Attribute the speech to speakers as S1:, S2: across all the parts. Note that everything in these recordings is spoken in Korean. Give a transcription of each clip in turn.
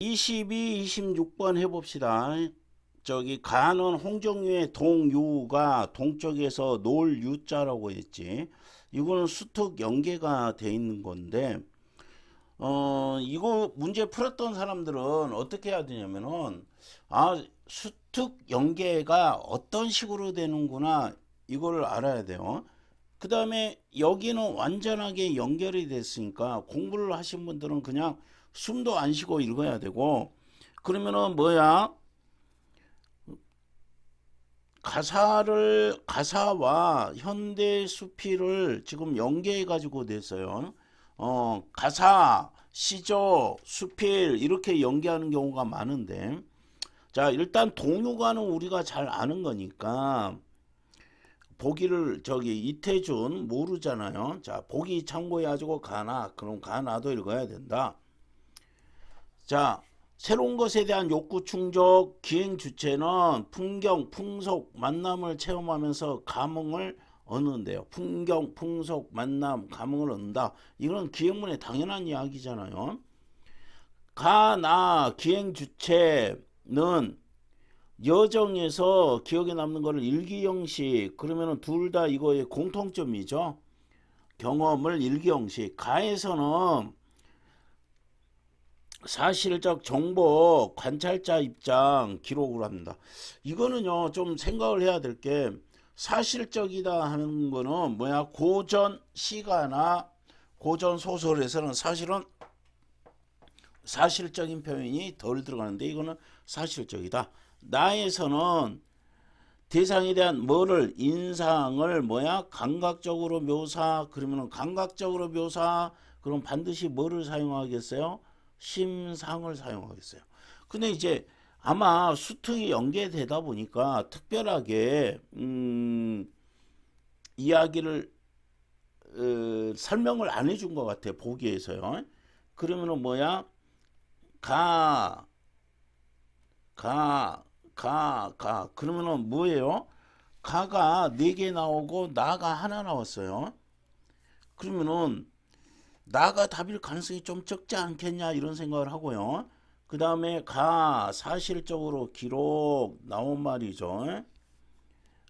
S1: 22, 26번 해봅시다. 저기 가는 홍정유의 동유가 동쪽에서 놀 유자라고 했지. 이거는 수특 연계가 돼 있는 건데, 어, 이거 문제 풀었던 사람들은 어떻게 해야 되냐면은, 아, 수특 연계가 어떤 식으로 되는구나, 이거를 알아야 돼요. 그 다음에 여기는 완전하게 연결이 됐으니까 공부를 하신 분들은 그냥 숨도 안 쉬고 읽어야 되고, 그러면은 뭐야? 가사를 가사와 현대 수필을 지금 연계해 가지고 냈어요. 어, 가사, 시조, 수필 이렇게 연계하는 경우가 많은데 자, 일단 동요가는 우리가 잘 아는 거니까 보기를 저기 이태준 모르잖아요. 자, 보기 참고해 가지고 가나 그럼 가나도 읽어야 된다. 자, 새로운 것에 대한 욕구 충족 기행 주체는 풍경, 풍속, 만남을 체험하면서 감흥을 얻는데요. 풍경, 풍속, 만남, 감흥을 얻는다. 이건 기행문의 당연한 이야기잖아요. 가나 기행 주체는 여정에서 기억에 남는 거를 일기 형식 그러면은 둘 다 이거의 공통점이죠. 경험을 일기 형식. 가에서는 사실적 정보 관찰자 입장 기록을 합니다. 이거는요 좀 생각을 해야 될 게 사실적이다 하는 거는 뭐야 고전 시가나 고전 소설에서는 사실은 사실적인 표현이 덜 들어가는데 이거는 사실적이다. 나에서는 대상에 대한 뭐를 인상을 뭐야 감각적으로 묘사 그러면은 감각적으로 묘사 그럼 반드시 뭐를 사용하겠어요? 심상을 사용하겠어요. 근데 이제 아마 수특이 연계되다 보니까 특별하게 음, 이야기를 어, 설명을 안 해준 것 같아 보기에서요. 그러면은 뭐야 가, 가, 가, 가. 그러면은 뭐예요? 가가 네 개 나오고 나가 하나 나왔어요. 그러면은 나가 답일 가능성이 좀 적지 않겠냐 이런 생각을 하고요. 그 다음에 가 사실적으로 기록 나온 말이죠.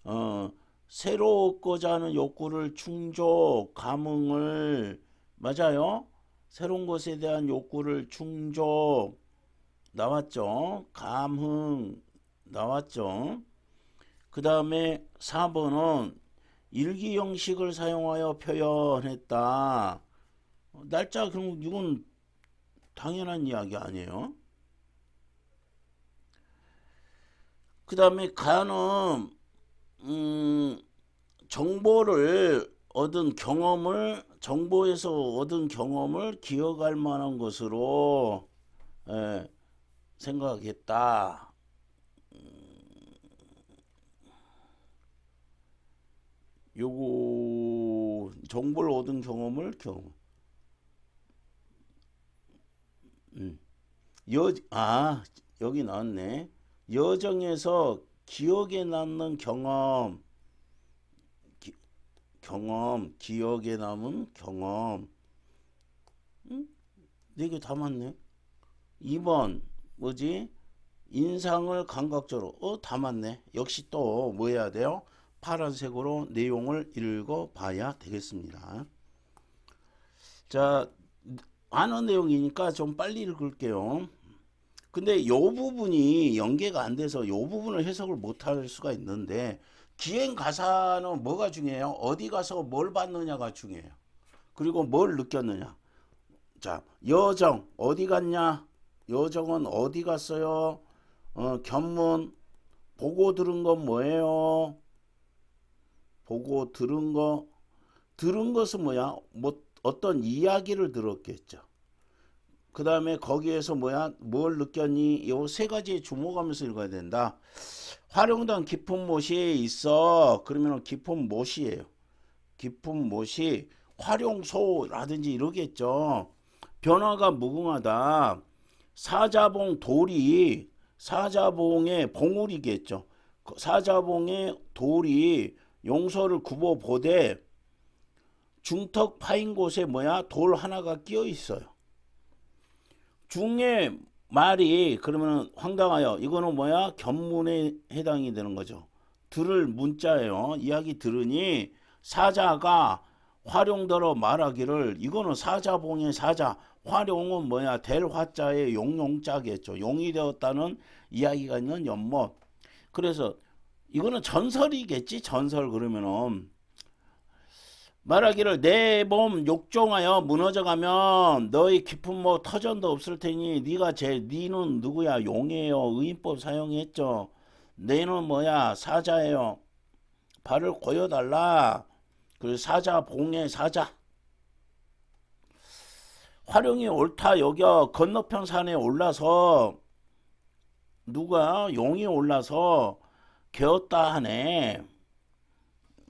S1: 어, 새롭고자 하는 욕구를 충족, 감흥을 맞아요. 새로운 것에 대한 욕구를 충족 나왔죠. 감흥 나왔죠. 그 다음에 4번은 일기 형식을 사용하여 표현했다. 날짜 그럼 이건 당연한 이야기 아니에요? 그 다음에 가는 음, 정보를 얻은 경험을 정보에서 얻은 경험을 기억할 만한 것으로 예, 생각했다. 요거 정보를 얻은 경험을 경험. 음. 여, 아, 여기 나왔네. 여정에서 기억에 남는 경험, 기, 경험, 기억에 남은 경험. 음? 네개 다 맞네. 2번, 뭐지? 인상을 감각적으로, 어, 다 맞네. 역시 또 뭐 해야 돼요? 파란색으로 내용을 읽어 봐야 되겠습니다. 자, 아는 내용이니까 좀 빨리 읽을게요. 근데 요 부분이 연계가 안 돼서 요 부분을 해석을 못 할 수가 있는데 기행 가사는 뭐가 중요해요? 어디 가서 뭘 봤느냐가 중요해요. 그리고 뭘 느꼈느냐. 자, 여정 어디 갔냐? 여정은 어디 갔어요? 어, 견문 보고 들은 건 뭐예요? 보고 들은 거 들은 것은 뭐야? 뭐 어떤 이야기를 들었겠죠. 그 다음에 거기에서 뭐야? 뭘 느꼈니? 요 세 가지에 주목하면서 읽어야 된다. 활용된 깊은 못이 있어. 그러면 깊은 못이에요. 깊은 못이 활용소라든지 이러겠죠. 변화가 무궁하다. 사자봉 돌이 사자봉의 봉우리겠죠. 사자봉의 돌이 용서를 굽어 보되 중턱 파인 곳에 뭐야 돌 하나가 끼어 있어요. 중에 말이 그러면 황당하여 이거는 뭐야 견문에 해당이 되는 거죠. 들을 문자예요. 이야기 들으니 사자가 활용더러 말하기를 이거는 사자봉의 사자 활용은 뭐야 될 화자의 용용자겠죠. 용이 되었다는 이야기가 있는 연못. 그래서 이거는 전설이겠지 전설 그러면은 말하기를 내 몸 욕종하여 무너져가면 너희 깊은 뭐 터전도 없을 테니 네가 제 니는 누구야? 용이에요. 의인법 사용했죠. 내는 뭐야? 사자예요. 발을 고여달라. 그 사자 봉의 사자. 활용이 옳다 여겨 건너편 산에 올라서 누가 용이 올라서 개었다 하네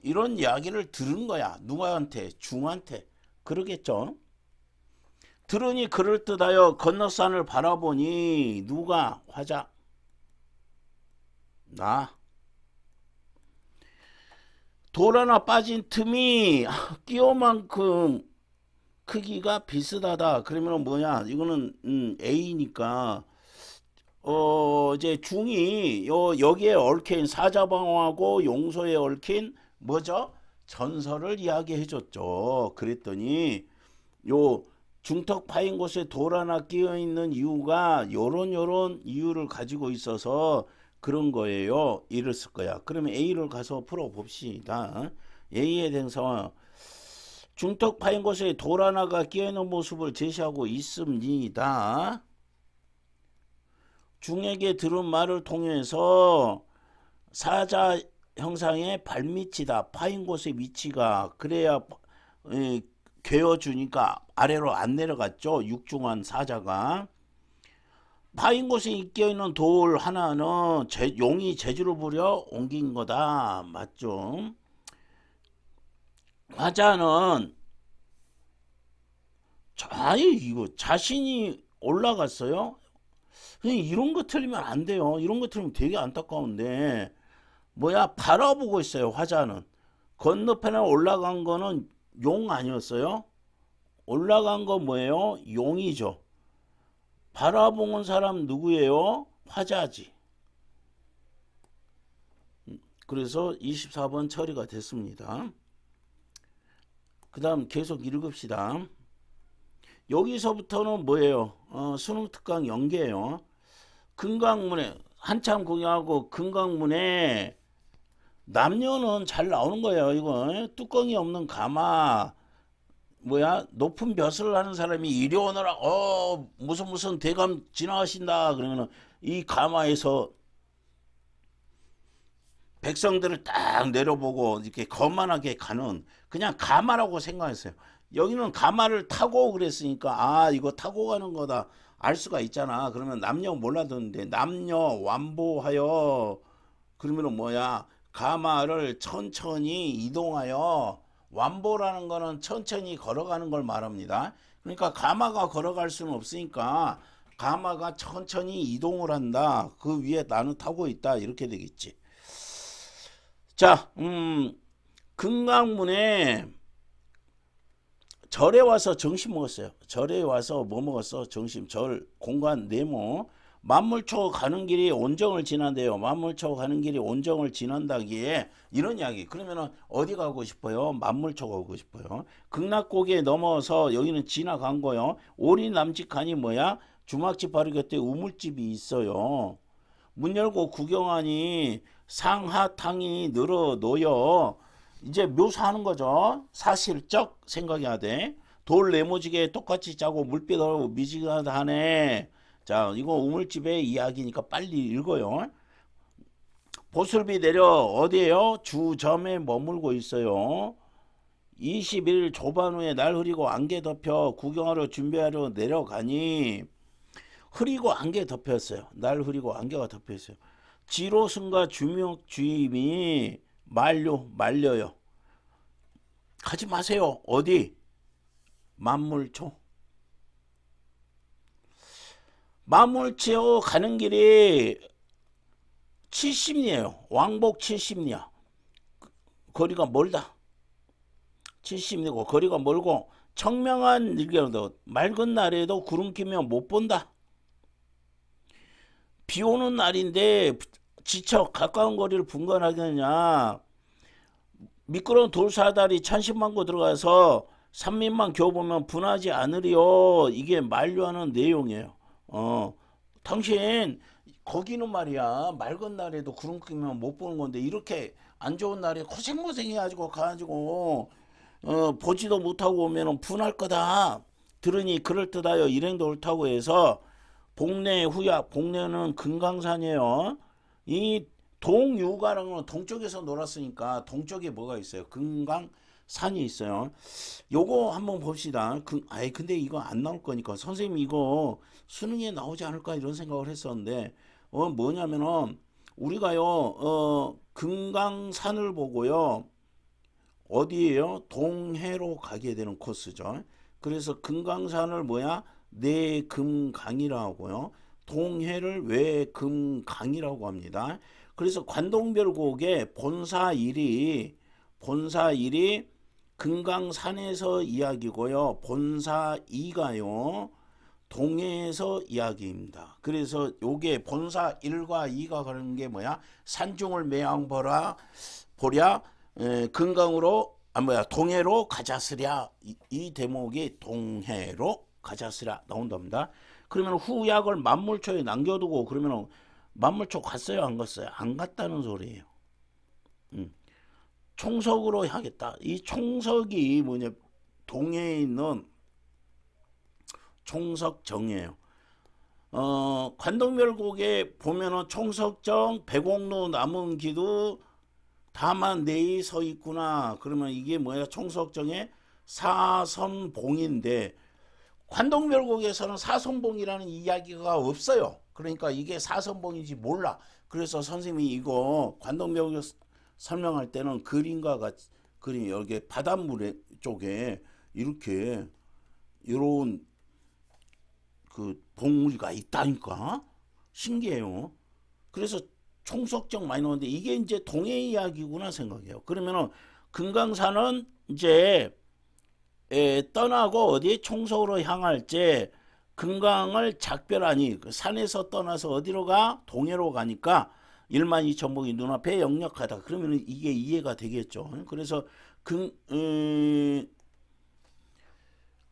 S1: 이런 이야기를 들은 거야. 누구한테? 중한테. 그러겠죠. 들으니 그럴듯하여 건너산을 바라보니 누가 화자? 나. 돌 하나 빠진 틈이 끼어만큼 크기가 비슷하다. 그러면 뭐냐? 이거는 음, A니까 어 이제 중이 요 여기에 얽힌 사자방어하고 용소에 얽힌 뭐죠? 전설을 이야기해 줬죠. 그랬더니 요 중턱 파인 곳에 돌 하나 끼어 있는 이유가 요런 요런 이유를 가지고 있어서 그런 거예요. 이랬을 거야. 그러면 A를 가서 풀어 봅시다. A에 대해서 중턱 파인 곳에 돌 하나가 끼어 있는 모습을 제시하고 있습니다. 중에게 들은 말을 통해서 사자 형상의 발밑이다. 파인 곳의 위치가 그래야 에, 괴어주니까 아래로 안 내려갔죠. 육중한 사자가 파인 곳에 끼어 있는 돌 하나는 제, 용이 제주를 부려 옮긴 거다. 맞죠? 화자는 자, 이거 자신이 올라갔어요. 이런 거 틀리면 안 돼요. 이런 거 틀리면 되게 안타까운데 뭐야 바라보고 있어요 화자는. 건너편에 올라간 거는 용 아니었어요? 올라간 거 뭐예요? 용이죠. 바라보는 사람 누구예요? 화자지. 그래서 24번 처리가 됐습니다. 그 다음 계속 읽읍시다. 여기서부터는 뭐예요? 어, 수능 특강 연계예요. 금강문에 한참 구경하고 금강문에 남녀는 잘 나오는 거예요. 이거 뚜껑이 없는 가마 뭐야 높은 벼슬을 하는 사람이 이리 오너라 어 무슨 무슨 대감 지나가신다 그러면은 이 가마에서 백성들을 딱 내려보고 이렇게 거만하게 가는 그냥 가마라고 생각했어요. 여기는 가마를 타고 그랬으니까 아 이거 타고 가는 거다 알 수가 있잖아. 그러면 남녀 몰라도는데 남녀 완보하여 그러면은 뭐야 가마를 천천히 이동하여 완보라는 거는 천천히 걸어가는 걸 말합니다. 그러니까 가마가 걸어갈 수는 없으니까 가마가 천천히 이동을 한다. 그 위에 나는 타고 있다. 이렇게 되겠지. 자, 음, 금강문에 절에 와서 정심 먹었어요. 절에 와서 뭐 먹었어? 정심, 절, 공간, 네모. 만물초 가는 길이 온정을 지난대요. 만물초 가는 길이 온정을 지난다기에 이런 이야기. 그러면은 어디 가고 싶어요? 만물초 가고 싶어요. 극락고개 넘어서 여기는 지나간 거요. 오리 남직하니 뭐야? 주막집 바로 곁에 우물집이 있어요. 문 열고 구경하니 상하탕이 늘어 놓여 이제 묘사하는 거죠. 사실적 생각해야 돼. 돌 네모지게 똑같이 짜고 물빛으로 미지근하네. 자, 이거 우물집의 이야기니까 빨리 읽어요. 보슬비 내려 어디에요? 주점에 머물고 있어요. 20일 조반 후에 날 흐리고 안개 덮여 구경하러 준비하러 내려가니 흐리고 안개 덮였어요. 날 흐리고 안개가 덮였어요. 지로승과 주명 주임이 말려 말려요. 가지 마세요. 어디? 만물초. 만물치어 가는 길이 70리에요. 왕복 70리야. 거리가 멀다. 70리고 거리가 멀고 청명한 일경도 맑은 날에도 구름 끼면 못 본다. 비 오는 날인데 지쳐 가까운 거리를 분간하겠냐. 미끄러운 돌사다리 천신만고 들어가서 산민만 겨보면 분하지 않으리요. 이게 만류하는 내용이에요. 어, 당신 거기는 말이야 맑은 날에도 구름 끼면 못 보는 건데 이렇게 안 좋은 날에 고생 고생 해가지고 가가지고 어, 보지도 못하고 오면은 분할 거다. 들으니 그럴 듯하여 일행도 옳다고 해서 복내 후약, 복내는 금강산이에요. 이 동유가랑은 동쪽에서 놀았으니까 동쪽에 뭐가 있어요? 금강 산이 있어요. 요거 한번 봅시다. 그, 아이 근데 이거 안 나올 거니까 선생님 이거 수능에 나오지 않을까 이런 생각을 했었는데 어 뭐냐면은 우리가요 어 금강산을 보고요 어디에요? 동해로 가게 되는 코스죠. 그래서 금강산을 뭐야? 내금강이라고 하고요. 동해를 외금강이라고 합니다. 그래서 관동별곡의 본사 일이 본사 일이 금강산에서 이야기고요. 본사 이가요. 동해에서 이야기입니다. 그래서 요게 본사 1과 2가 그런 게 뭐야? 산중을 매양 보라 보랴 에, 금강으로 아 뭐야 동해로 가자스랴 이, 이 대목이 동해로 가자스랴 나온답니다. 그러면 후약을 만물초에 남겨두고 그러면 만물초 갔어요 안 갔어요? 안 갔다는 소리예요. 음. 총석으로 하겠다. 이 총석이 뭐냐 동해에 있는 총석정이에요. 어, 관동별곡에 보면은 총석정, 백옥로 남은 기도 다만 내이 서 있구나. 그러면 이게 뭐야? 총석정의 사선봉인데 관동별곡에서는 사선봉이라는 이야기가 없어요. 그러니까 이게 사선봉인지 몰라. 그래서 선생님이 이거 관동별곡 설명할 때는 그림과 같이 그림 여기 바닷물 쪽에 이렇게 이런 그 봉우리가 있다니까 신기해요. 그래서 총석정 많이 나오는데 이게 이제 동해 이야기구나 생각해요. 그러면은 금강산은 이제 에, 떠나고 어디에 총석으로 향할지 금강을 작별하니 그 산에서 떠나서 어디로 가? 동해로 가니까 1만 2천 봉이 눈앞에 역력하다. 그러면 이게 이해가 되겠죠. 그래서 금, 음,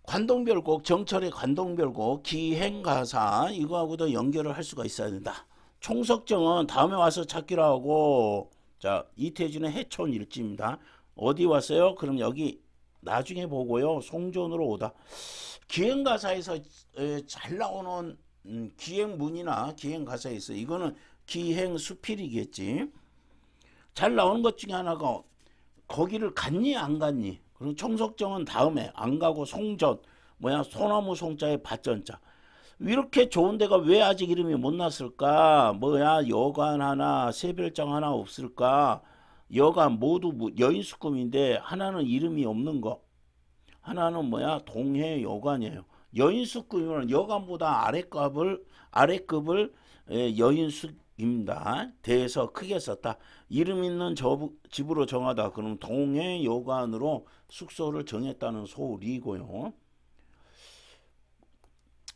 S1: 관동별곡 정철의 관동별곡 기행가사 이거하고도 연결을 할 수가 있어야 된다. 총석정은 다음에 와서 찾기로 하고 자 이태준의 해촌 일지입니다. 어디 왔어요? 그럼 여기 나중에 보고요. 송전으로 오다. 기행가사에서 에, 잘 나오는 음, 기행문이나 기행가사에 있어. 이거는 기행 수필이겠지. 잘 나오는 것 중에 하나가 거기를 갔니 안 갔니? 그리고 청석정은 다음에 안 가고 송전 뭐야 소나무 송자에 밭전자 이렇게 좋은 데가 왜 아직 이름이 못 났을까? 뭐야 여관 하나 세별장 하나 없을까? 여관 모두 뭐 여인수급인데 하나는 이름이 없는 거 하나는 뭐야 동해 여관이에요. 여인수급이면 여관보다 아래급을 아래급을 예, 여인숙 입니다. 대해서 크게 썼다. 이름 있는 저, 집으로 정하다. 그럼 동해 여관으로 숙소를 정했다는 소리고요.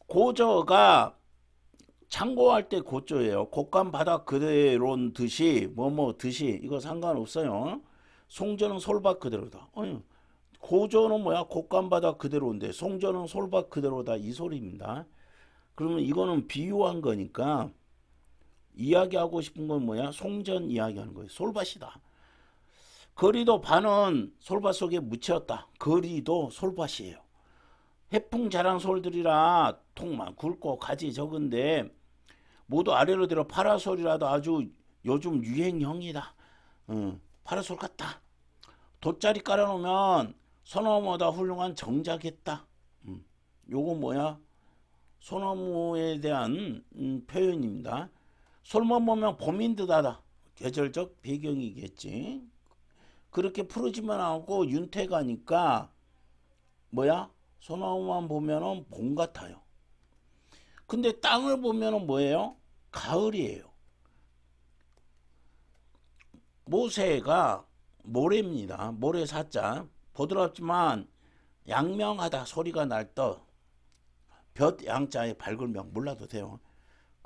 S1: 고저가 창고할 때 고조예요. 곡간 바닥 그대로는 듯이 뭐뭐 듯이 이거 상관없어요. 송전은 솔밭 그대로다. 어이, 고조는 뭐야? 곡간 바닥 그대로인데 송전은 솔밭 그대로다 이 소리입니다. 그러면 이거는 비유한 거니까 이야기하고 싶은 건 뭐야? 송전 이야기하는 거예요. 솔밭이다. 거리도 반은 솔밭 속에 묻혔다. 거리도 솔밭이에요. 해풍 자랑 솔들이라 통만 굵고 가지 적은데 모두 아래로 들어 파라솔이라도 아주 요즘 유행형이다. 응, 파라솔 같다. 돗자리 깔아놓으면 소나무보다 훌륭한 정자겠다. 음, 요거 뭐야? 소나무에 대한 음, 표현입니다. 솔만 보면 봄인 듯하다. 계절적 배경이겠지. 그렇게 푸르지만 않고 윤태가니까 뭐야? 소나무만 보면은 봄 같아요. 근데 땅을 보면은 뭐예요? 가을이에요. 모세가 모래입니다. 모래 사자. 보드랍지만 양명하다 소리가 날 떠. 볕 양자의 밝을명 몰라도 돼요.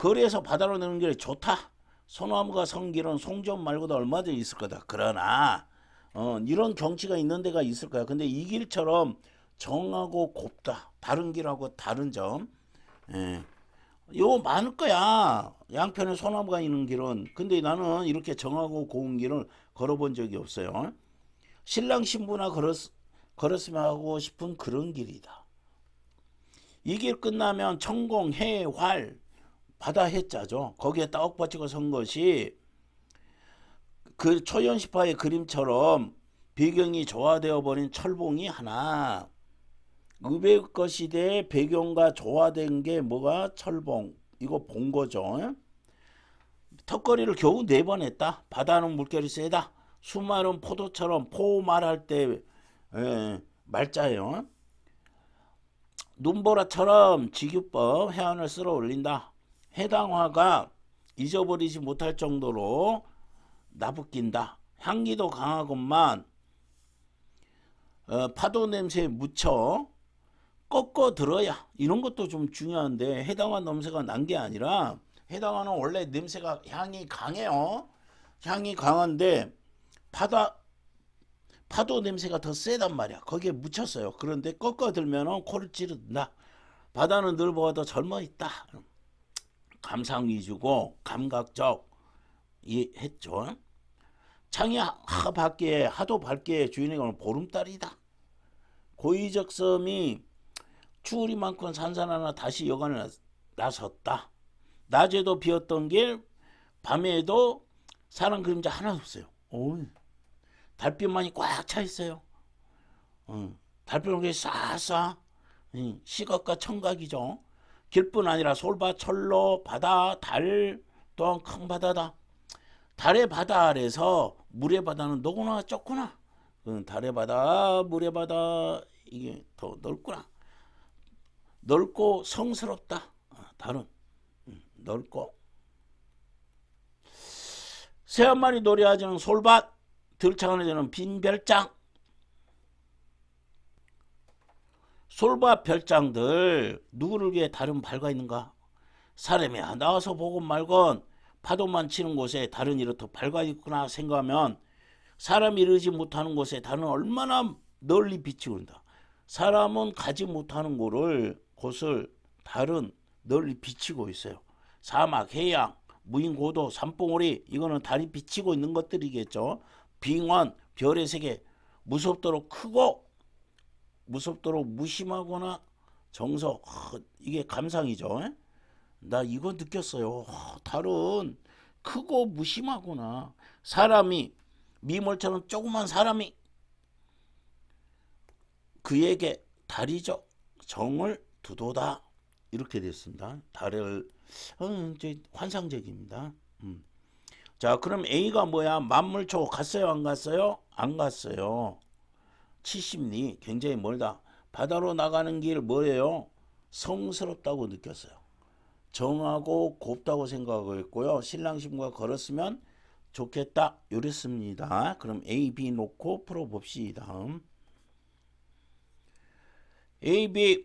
S1: 거리에서 바다로 내는 길이 좋다. 소나무가 선 길은 송전 말고도 얼마든지 있을 거다. 그러나 어, 이런 경치가 있는 데가 있을 거야. 근데 이 길처럼 정하고 곱다. 다른 길하고 다른 점. 예. 요 많을 거야. 양편에 소나무가 있는 길은. 근데 나는 이렇게 정하고 고운 길을 걸어본 적이 없어요. 신랑 신부나 걸었, 걸었으면 하고 싶은 그런 길이다. 이 길 끝나면 천공, 해, 활, 바다 해자죠. 거기에 떡 받치고 선 것이 그 초연시파의 그림처럼 배경이 조화되어 버린 철봉이 하나. 의백거 시대의 배경과 조화된 게 뭐가 철봉. 이거 본 거죠. 턱걸이를 겨우 네 번 했다. 바다는 물결이 세다. 수많은 포도처럼 포 말할 때 에, 말자예요. 눈보라처럼 지규법 해안을 쓸어 올린다. 해당 화가 잊어버리지 못할 정도로 나부낀다. 향기도 강하건만 어, 파도 냄새에 묻혀 꺾어 들어야 이런 것도 좀 중요한데 해당화 냄새가 난 게 아니라 해당화는 원래 냄새가 향이 강해요. 향이 강한데 파다 파도 냄새가 더 세단 말이야. 거기에 묻혔어요. 그런데 꺾어 들면은 코를 찌른다. 바다는 늘 보아도 젊어 있다. 감상 위주고 감각적 이 했죠. 창이 하 밖에 하도 밝게 오늘 보름달이다. 고의적 섬이 추우리만큼 산산하나 다시 여간을 나섰다. 낮에도 비었던 길, 밤에도 사람 그림자 하나 없어요. 오, 달빛만이 꽉 차 있어요. 어, 달빛이 쏴쏴 응, 시각과 청각이죠. 길뿐 아니라 솔바, 철로, 바다, 달 또한 큰 바다다. 달의 바다 아래서 물의 바다는 너구나 좁구나. 응, 달의 바다, 물의 바다 이게 더 넓구나. 넓고 성스럽다. 아, 달은 음, 넓고 새 한 마리 노래하지는 솔밭 들창하는 빈 별장 솔밭 별장들 누구를 위해 달은 밝아 있는가? 사람이야 나와서 보고 말건 파도만 치는 곳에 달은 이렇게 밝아 있구나 생각하면 사람이 이르지 못하는 곳에 달은 얼마나 널리 비치고 있다. 사람은 가지 못하는 곳을 곳을 달은 널리 비치고 있어요. 사막, 해양, 무인 고도, 산봉우리 이거는 달이 비치고 있는 것들이겠죠. 빙원, 별의 세계 무섭도록 크고 무섭도록 무심하거나 하, 이게 감상이죠. 에? 나 이거 느꼈어요. 하, 달은 크고 무심하구나. 사람이 미몰처럼 조그만 사람이 그에게 달이죠. 정을 두도다. 이렇게 됐습니다. 달을 어, 이제 환상적입니다. 음. 자, 그럼 A가 뭐야? 만물초 갔어요? 안 갔어요? 안 갔어요. 70리 굉장히 멀다. 바다로 나가는 길 뭐예요? 성스럽다고 느꼈어요. 정하고 곱다고 생각을 했고요. 신랑 신부가 걸었으면 좋겠다. 이랬습니다. 그럼 A, B 놓고 풀어봅시다. A, B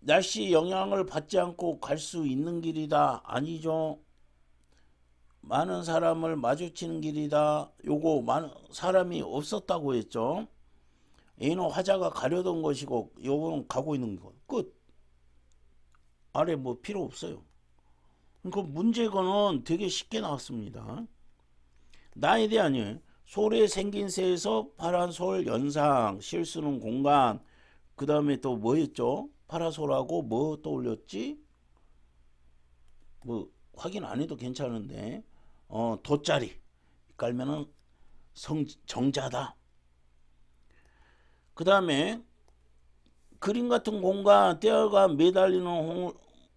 S1: 날씨 영향을 받지 않고 갈 수 있는 길이다. 아니죠. 많은 사람을 마주치는 길이다. 요거 많은 사람이 없었다고 했죠. A는 화자가 가려던 것이고 요거는 가고 있는 것. 끝. 아래 뭐 필요 없어요. 그 문제거는 되게 쉽게 나왔습니다. 나에 대한 솔에 생긴 새에서 파란 솔 연상 실수는 공간 그 다음에 또 뭐였죠? 파라솔하고 뭐 떠올렸지? 뭐 확인 안 해도 괜찮은데 어 돗자리 깔면은 성 정자다. 그 다음에 그림 같은 공간 떼어가 매달리는 홍,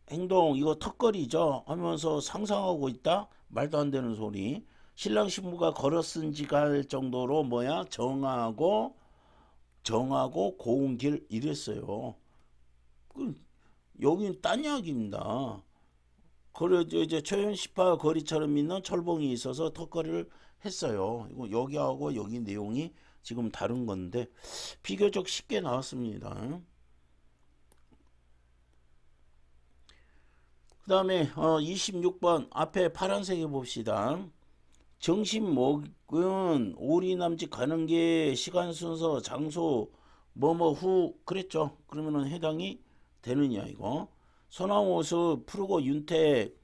S1: 행동 이거 턱걸이죠 하면서 상상하고 있다 말도 안 되는 소리 신랑 신부가 걸었은지가 할 정도로 뭐야 정하고 정하고 고운 길 이랬어요. 그 여기는 딴 이야기입니다. 그래 이제 초현시파 거리처럼 있는 철봉이 있어서 턱걸이를 했어요. 이거 여기하고 여기 내용이 지금 다른 건데 비교적 쉽게 나왔습니다. 그 다음에 어, 26번 앞에 파란색에 봅시다. 정신 목은 오리남짓 가는 게 시간 순서 장소 뭐뭐 후 그랬죠. 그러면은 해당이 되느냐 이거. 선왕 모습 푸르고 윤택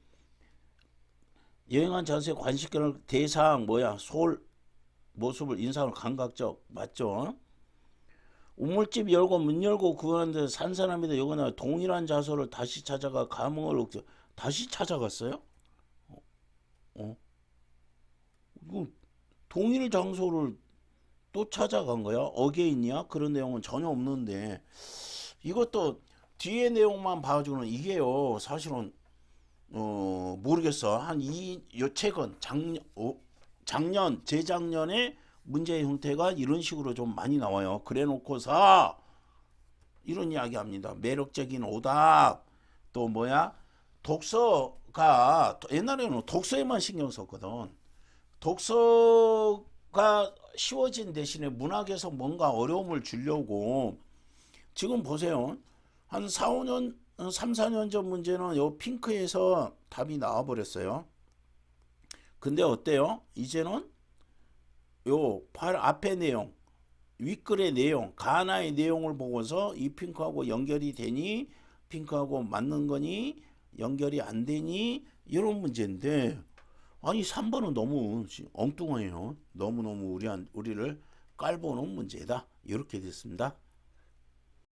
S1: 여행한 자세 관식견을 대상 뭐야 솔 모습을 인상을 감각적 맞죠? 우물집 열고 문 열고 구하는데 산 사람이다 여거나 동일한 자소를 다시 찾아가 감흥을 얻죠. 다시 찾아갔어요? 어? 어? 이거 동일 장소를 또 찾아간 거야? 어게인이야? 그런 내용은 전혀 없는데 이것도 뒤에 내용만 봐주는 이게요 사실은 어 모르겠어 한 이 요 최근 작년 어, 작년 재작년에 문제의 형태가 이런 식으로 좀 많이 나와요. 그래 놓고서 이런 이야기 합니다. 매력적인 오답 또 뭐야 독서가 옛날에는 독서에만 신경 썼거든. 독서가 쉬워진 대신에 문학에서 뭔가 어려움을 주려고 지금 보세요. 한 4, 5년, 3, 4년 전 문제는 요 핑크에서 답이 나와 버렸어요. 근데 어때요? 이제는 요팔 앞에 내용, 윗글의 내용, 가나의 내용을 보고서 이 핑크하고 연결이 되니 핑크하고 맞는 거니 연결이 안 되니 이런 문제인데 아니 3번은 너무 엉뚱해요. 너무너무 우리 우리를 깔보는 문제다. 이렇게 됐습니다.